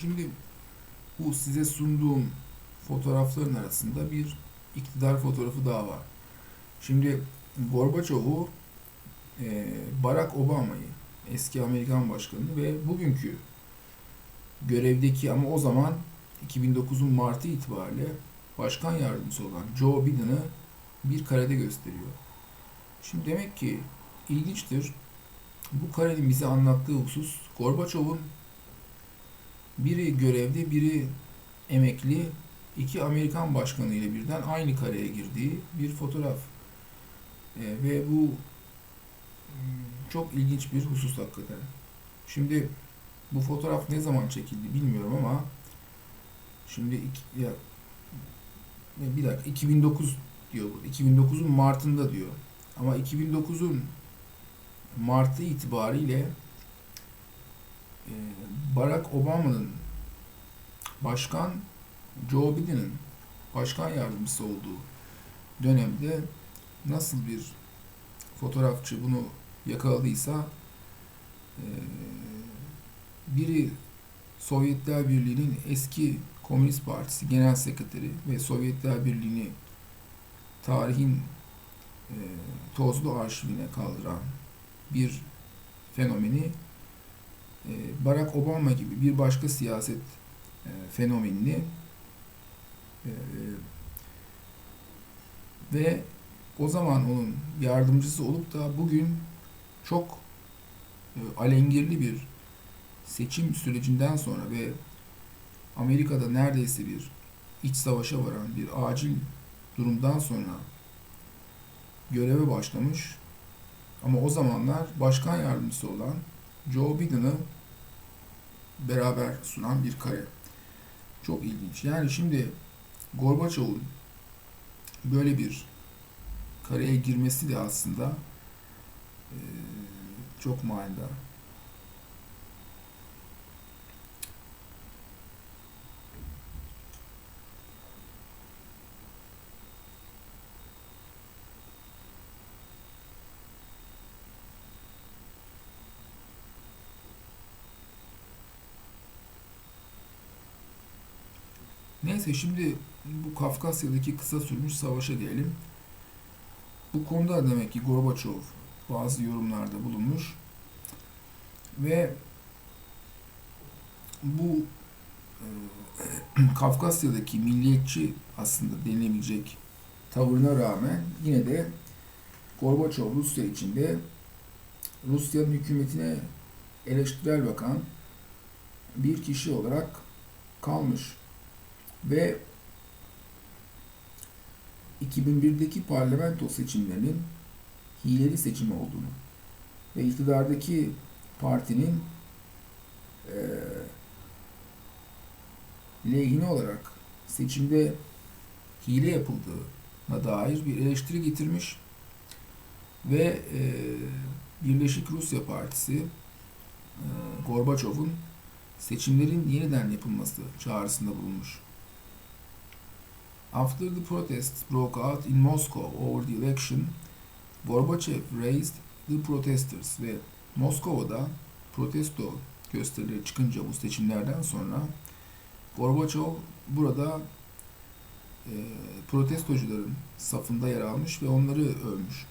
Şimdi bu size sunduğum fotoğrafların arasında bir iktidar fotoğrafı daha var. Şimdi Gorbaçov'u, e, Barack Obama'yı, eski Amerikan başkanı ve bugünkü görevdeki ama o zaman 2009'un Mart'ı itibariyle başkan yardımcısı olan Joe Biden'ı bir karede gösteriyor. Şimdi demek ki ilginçtir. Bu karenin bize anlattığı husus Gorbaçov'un biri görevde, biri emekli, iki Amerikan başkanı ile birden aynı kareye girdiği bir fotoğraf. E, ve bu hmm, çok ilginç bir husus hakikaten. Şimdi bu fotoğraf ne zaman çekildi bilmiyorum ama şimdi iki, ya, bir dakika 2009 diyor bu. 2009'un Mart'ında diyor. Ama 2009'un Mart'ı itibariyle Barack Obama'nın başkan Joe Biden'ın başkan yardımcısı olduğu dönemde nasıl bir fotoğrafçı bunu yakaladıysa e, biri Sovyetler Birliği'nin eski Komünist Partisi Genel Sekreteri ve Sovyetler Birliği'ni tarihin e, tozlu arşivine kaldıran bir fenomeni Barack Obama gibi bir başka siyaset e, fenomenini e, ve o zaman onun yardımcısı olup da bugün çok e, alengirli bir seçim sürecinden sonra ve Amerika'da neredeyse bir iç savaşa varan bir acil durumdan sonra göreve başlamış. Ama o zamanlar başkan yardımcısı olan Joe Biden'ı beraber sunan bir kare. Çok ilginç. Yani şimdi Gorbaçov'un böyle bir kareye girmesi de aslında çok manidar. Neyse şimdi bu Kafkasya'daki kısa sürmüş savaşa gelelim. Bu konuda demek ki Gorbaçov bazı yorumlarda bulunmuş ve bu e, Kafkasya'daki milliyetçi aslında denilebilecek tavırına rağmen yine de Gorbaçov Rusya içinde Rusya'nın hükümetine eleştirel bakan bir kişi olarak kalmış ve 2001'deki parlamento seçimlerinin hileli seçim olduğunu ve iktidardaki partinin e, lehine olarak seçimde hile yapıldığına dair bir eleştiri getirmiş ve e, Birleşik Rusya Partisi e, Gorbaçov'un seçimlerin yeniden yapılması çağrısında bulunmuş. After the protests broke out in Moscow over the election, Gorbachev raised the protesters ve Moskova'da protesto gösterileri çıkınca bu seçimlerden sonra Gorbaçov burada e, protestocuların safında yer almış ve onları övmüş.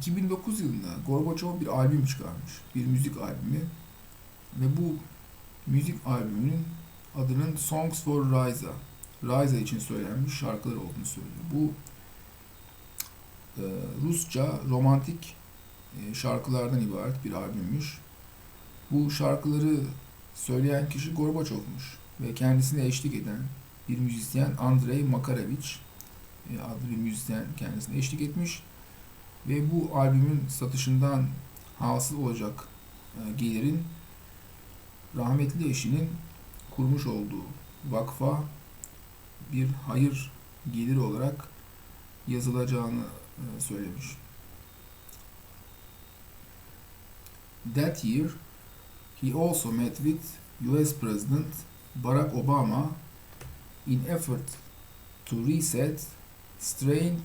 2009 yılında Gorbaçov bir albüm çıkarmış. Bir müzik albümü. Ve bu müzik albümünün adının Songs for Riza. Riza için söylenmiş şarkılar olduğunu söylüyor. Bu e, Rusça romantik e, şarkılardan ibaret bir albümmüş. Bu şarkıları söyleyen kişi Gorbaçov'muş ve kendisine eşlik eden bir müzisyen Andrei Makarevich e, adlı bir müzisyen kendisine eşlik etmiş ve bu albümün satışından hasıl olacak e, gelirin rahmetli eşinin kurmuş olduğu vakfa bir hayır geliri olarak yazılacağını e, söylemiş. That year, he also met with US President Barack Obama in effort to reset strained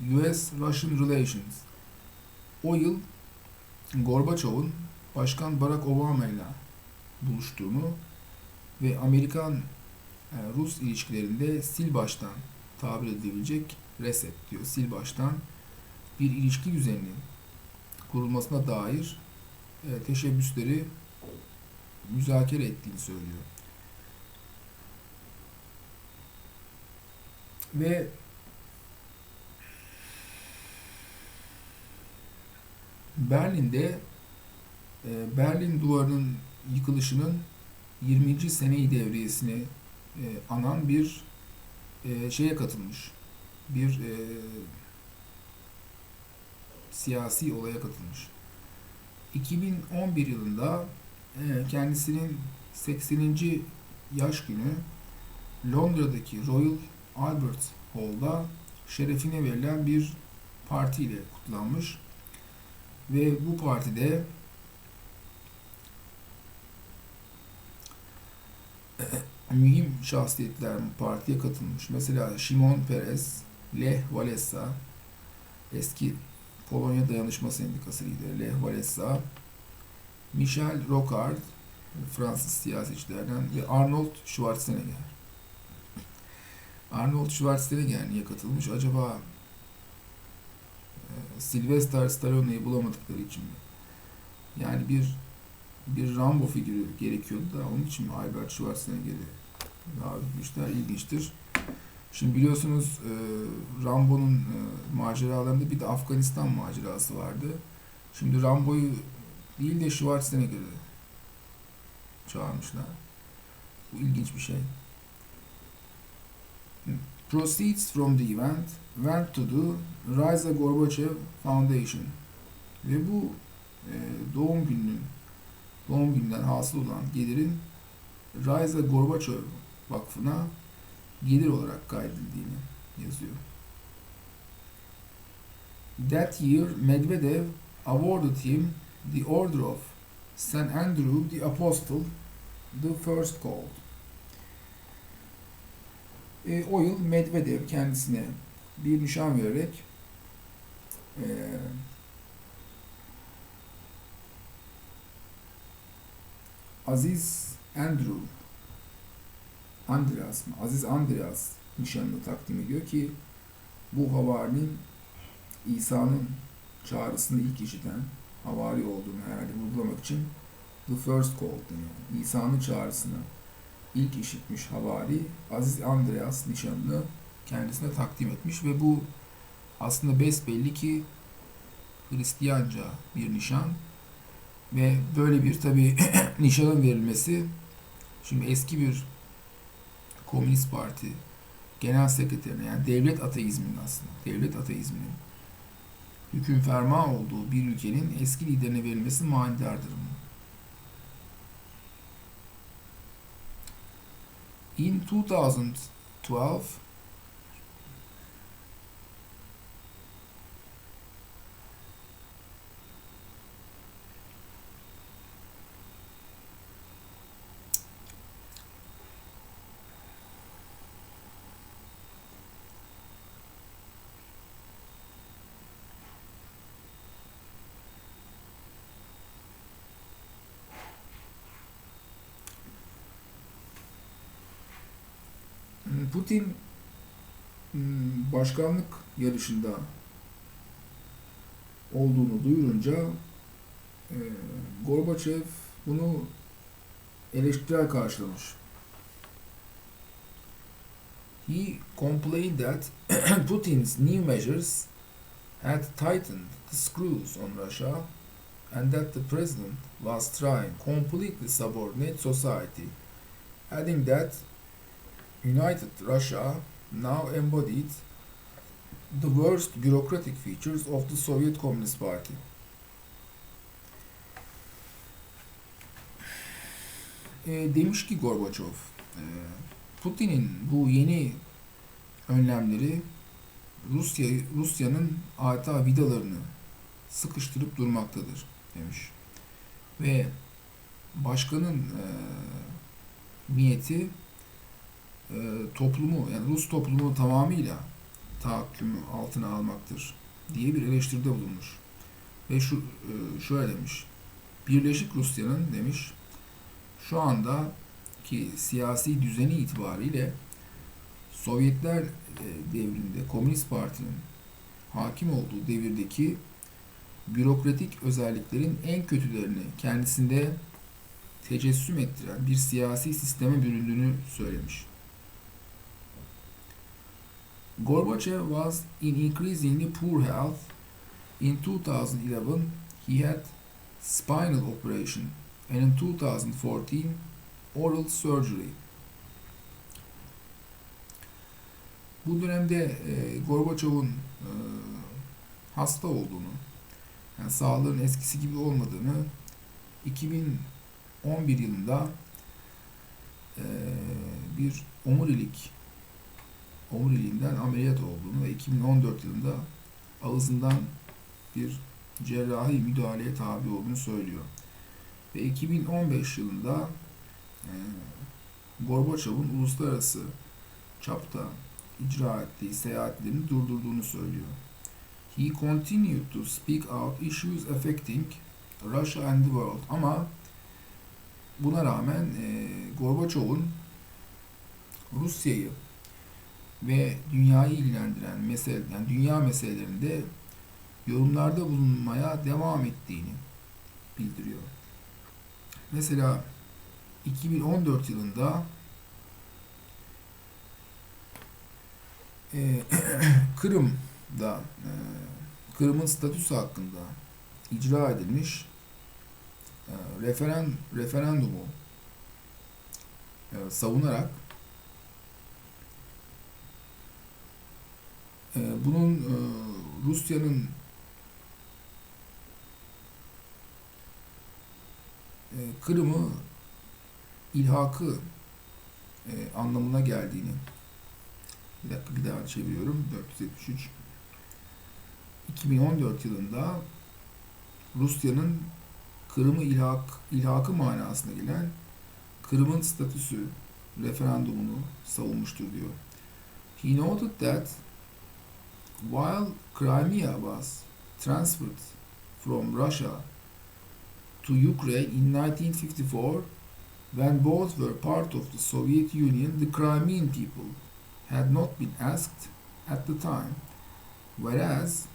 US-Russian Relations. O yıl Gorbaçov'un Başkan Barack Obama ile buluştuğunu ve Amerikan-Rus ilişkilerinde sil baştan tabir edilebilecek reset diyor, sil baştan bir ilişki düzeninin kurulmasına dair e, teşebbüsleri müzakere ettiğini söylüyor. Ve Berlin'de e, Berlin Duvarı'nın yıkılışının 20. seneyi devriyesini e, anan bir e, şeye katılmış. Bir siyasi olaya katılmış. 2011 yılında kendisinin 80. yaş günü Londra'daki Royal Albert Hall'da şerefine verilen bir partiyle kutlanmış. Ve bu partide mühim şahsiyetler partiye katılmış. Mesela Şimon Peres, Lech Walesa, eski Polonya Dayanışma Sendikası lideri Lech Walesa, Michel Rocard, Fransız siyasetçilerden ve Arnold Schwarzenegger. Arnold Schwarzenegger niye katılmış? Acaba Sylvester Stallone'yi bulamadıkları için mi? Yani bir bir Rambo figürü gerekiyordu da onun için mi Albert Schwarzenegger'i etmişler? İlginçtir. Şimdi biliyorsunuz e, Rambo'nun e, maceralarında bir de Afganistan macerası vardı. Şimdi Rambo'yu değil de Schwarzenegger'i çağırmışlar. Bu ilginç bir şey. Proceeds from the event went to the Raisa Gorbachev Foundation. Ve bu e, doğum gününün doğum gününden hasıl olan gelirin Raisa Gorbachev Vakfı'na gelir olarak kaydedildiğini yazıyor. That year Medvedev awarded him the Order of St. Andrew the Apostle, the first called. E, o yıl Medvedev kendisine bir nişan vererek e, Aziz Andrew Andreas mı? Aziz Andreas nişanını takdim ediyor ki bu havarinin İsa'nın çağrısını ilk işiten havari olduğunu herhalde vurgulamak için the first call deniyor. İsa'nın çağrısını ilk işitmiş havari Aziz Andreas nişanını kendisine takdim etmiş ve bu aslında besbelli ki Hristiyanca bir nişan ve böyle bir tabi nişanın verilmesi şimdi eski bir Komünist Parti genel sekreterine yani devlet ateizminin aslında devlet ateizminin hüküm ferma olduğu bir ülkenin eski liderine verilmesi manidardır. In 2012 Putin hmm, başkanlık yarışında olduğunu duyurunca e, Gorbaçev bunu eleştirel karşılamış. He complained that Putin's new measures had tightened the screws on Russia and that the president was trying completely subordinate society, adding that United Russia now embodied the worst bureaucratic features of the Soviet Communist Party. E, demiş ki Gorbaçov, e, Putin'in bu yeni önlemleri Rusya Rusya'nın adeta vidalarını sıkıştırıp durmaktadır demiş. Ve başkanın e, niyeti e, toplumu yani Rus toplumu tamamıyla tahakkümü altına almaktır diye bir eleştiride bulunmuş. Ve şu e, şöyle demiş. Birleşik Rusya'nın demiş şu anda ki siyasi düzeni itibariyle Sovyetler e, devrinde Komünist Parti'nin hakim olduğu devirdeki bürokratik özelliklerin en kötülerini kendisinde tecessüm ettiren bir siyasi sisteme büründüğünü söylemiş. Gorbachev was in increasingly poor health. In 2011, he had spinal operation and in 2014 oral surgery. Bu dönemde e, Gorbaçov'un e, hasta olduğunu, yani sağlığın eskisi gibi olmadığını 2011 yılında e, bir omurilik omuriliğinden ameliyat olduğunu ve 2014 yılında ağzından bir cerrahi müdahaleye tabi olduğunu söylüyor. Ve 2015 yılında e, Gorbaçov'un uluslararası çapta icra ettiği seyahatlerini durdurduğunu söylüyor. He continued to speak out issues affecting Russia and the world. Ama buna rağmen e, Gorbaçov'un Rusya'yı ve dünyayı ilgilendiren mesele, yani dünya meselelerinde yorumlarda bulunmaya devam ettiğini bildiriyor. Mesela 2014 yılında e, Kırım'da e, Kırım'ın statüsü hakkında icra edilmiş e, referen, referandumu e, savunarak bunun e, Rusya'nın e, Kırım'ı ilhakı e, anlamına geldiğini bir dakika bir daha çeviriyorum 473 2014 yılında Rusya'nın Kırım'ı ilhak, ilhakı manasına gelen Kırım'ın statüsü referandumunu savunmuştur diyor. He noted that while Crimea was transferred from Russia to Ukraine in 1954, when both were part of the Soviet Union, the Crimean people had not been asked at the time, whereas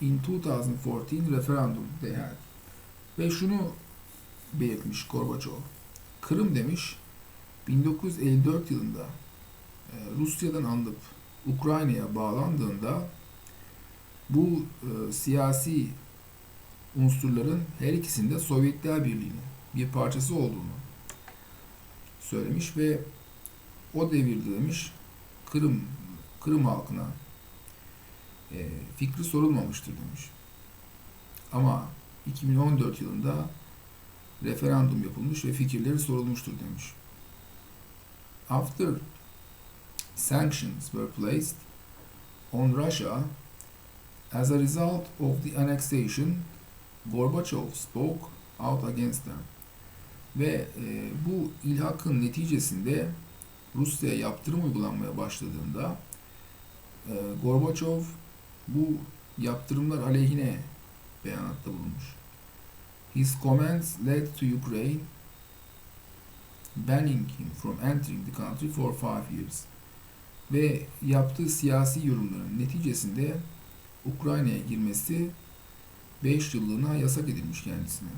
in 2014 referendum they had. Ve şunu belirtmiş Gorbaçov. Kırım demiş 1954 yılında e, Rusya'dan alınıp Ukrayna'ya bağlandığında bu e, siyasi unsurların her ikisinde Sovyetler Birliği'nin bir parçası olduğunu söylemiş ve o devirde demiş Kırım Kırım halkına e, fikri sorulmamıştır demiş. Ama 2014 yılında referandum yapılmış ve fikirleri sorulmuştur demiş. After sanctions were placed on Russia as a result of the annexation, Gorbachev spoke out against them. Ve e, bu ilhakın neticesinde Rusya'ya yaptırım uygulanmaya başladığında e, Gorbaçov bu yaptırımlar aleyhine beyanatta bulunmuş. His comments led to Ukraine banning him from entering the country for five years. Ve yaptığı siyasi yorumların neticesinde Ukrayna'ya girmesi 5 yıllığına yasak edilmiş kendisine.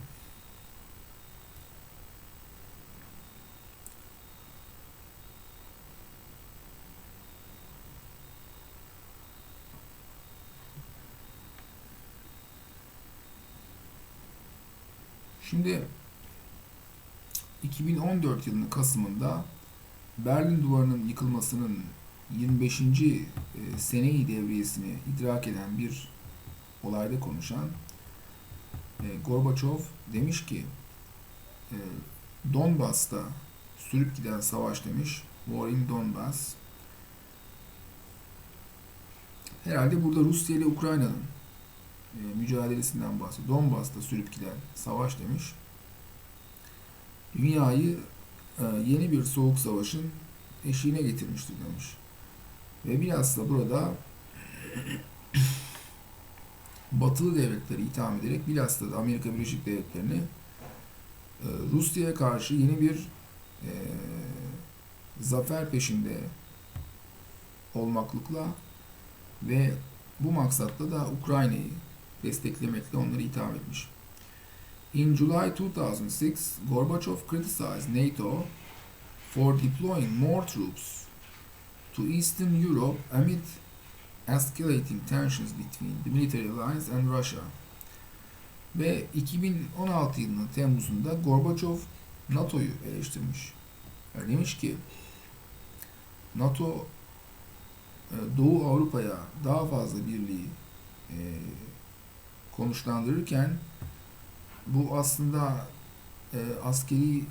Şimdi 2014 yılının Kasım'ında Berlin Duvarı'nın yıkılmasının 25. E, seneyi devriyesini idrak eden bir olayda konuşan e, Gorbaçov demiş ki e, Donbas'ta sürüp giden savaş demiş. War in Donbass. Herhalde burada Rusya ile Ukrayna'nın mücadelesinden bahsediyor. Donbas'ta sürüp giden savaş demiş. Dünyayı yeni bir soğuk savaşın eşiğine getirmiştir demiş. Ve bilhassa burada batılı devletleri itham ederek bilhassa da Amerika Birleşik Devletleri'ni e, Rusya'ya karşı yeni bir e, zafer peşinde olmaklıkla ve bu maksatla da Ukrayna'yı desteklemekle onları itham etmiş. In July 2006, Gorbachev criticized NATO for deploying more troops to Eastern Europe amid escalating tensions between the military alliance and Russia. Ve 2016 yılının Temmuz'unda Gorbaçov NATO'yu eleştirmiş. Yani demiş ki NATO e, Doğu Avrupa'ya daha fazla birliği e, konuşlandırırken bu aslında e, askeri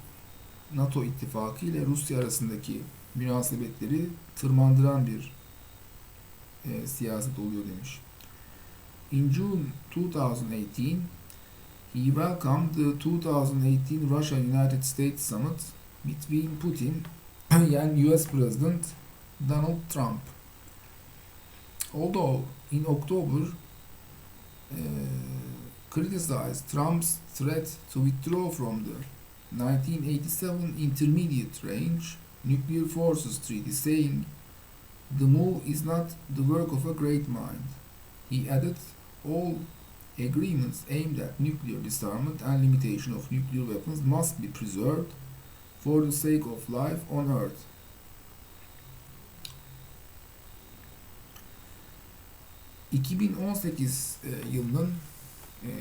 NATO ittifakı ile Rusya arasındaki münasebetleri tırmandıran bir e, siyaset oluyor demiş. In June 2018, he welcomed the 2018 Russia-United States summit between Putin and US President Donald Trump. Although in October uh, criticized Trump's threat to withdraw from the 1987 Intermediate Range Nuclear Forces Treaty, saying the move is not the work of a great mind. He added, all agreements aimed at nuclear disarmament and limitation of nuclear weapons must be preserved for the sake of life on Earth. ...2018 e, yılının e,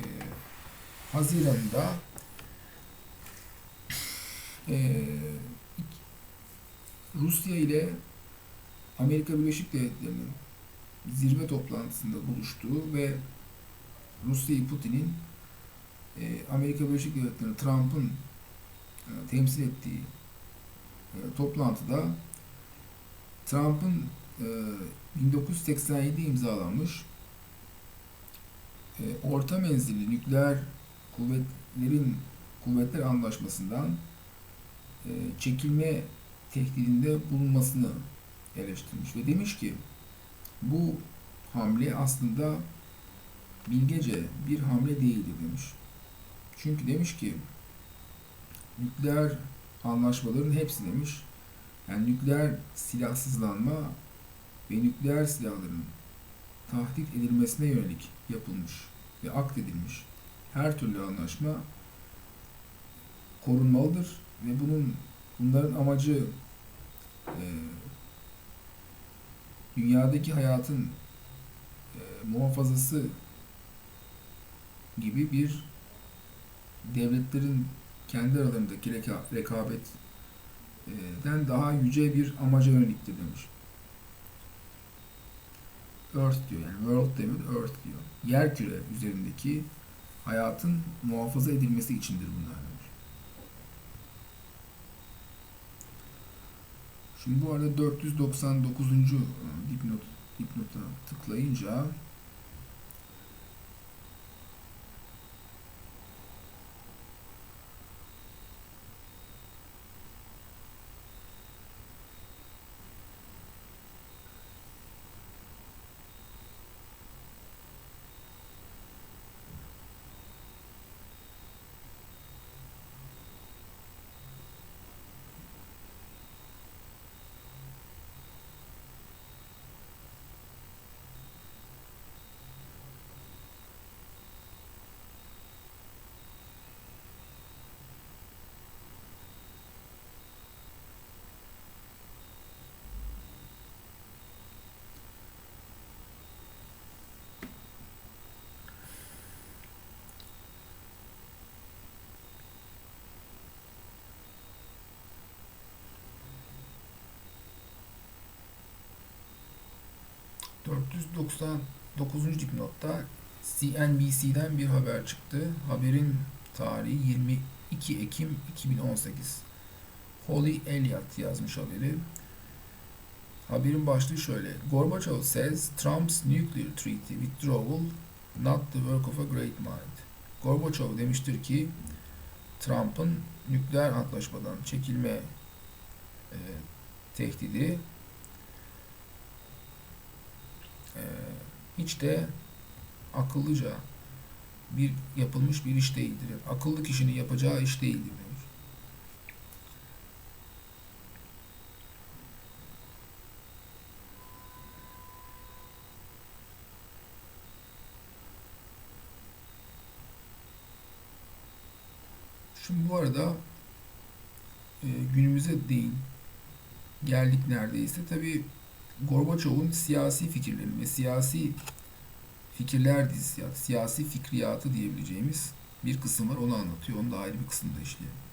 Haziran'da e, Rusya ile Amerika Birleşik Devletleri'nin zirve toplantısında buluştuğu ve Rusya'yı Putin'in e, Amerika Birleşik Devletleri Trump'ın e, temsil ettiği e, toplantıda Trump'ın e, 1987 imzalanmış orta menzilli nükleer kuvvetlerin kuvvetler anlaşmasından çekilme tehdidinde bulunmasını eleştirmiş ve demiş ki bu hamle aslında bilgece bir hamle değildir demiş. Çünkü demiş ki nükleer anlaşmaların hepsi demiş yani nükleer silahsızlanma ve nükleer silahların tahdit edilmesine yönelik yapılmış ve akdedilmiş her türlü anlaşma korunmalıdır ve bunun bunların amacı e, dünyadaki hayatın e, muhafazası gibi bir devletlerin kendi aralarındaki reka, rekabetten daha yüce bir amaca yöneliktir demiş. Earth diyor yani world demiyor Earth diyor. Yer küre üzerindeki hayatın muhafaza edilmesi içindir bunlar demiş. Şimdi bu arada 499. dipnot dipnota tıklayınca ...499. dipnotta CNBC'den bir haber çıktı. Haberin tarihi 22 Ekim 2018. Holly Elliott yazmış haberi. Haberin başlığı şöyle. Gorbachev says Trump's nuclear treaty withdrawal not the work of a great mind. Gorbachev demiştir ki Trump'ın nükleer antlaşmadan çekilme e, tehdidi e, hiç de akıllıca bir yapılmış bir iş değildir. Yani akıllı kişinin yapacağı iş değildir demiş. Şimdi bu arada e, günümüze değil geldik neredeyse. Tabii Gorbaçov'un siyasi fikirlerini ve siyasi fikirler dizisi, siyasi fikriyatı diyebileceğimiz bir kısım var. Onu anlatıyor. Onu da ayrı bir kısımda işleyelim.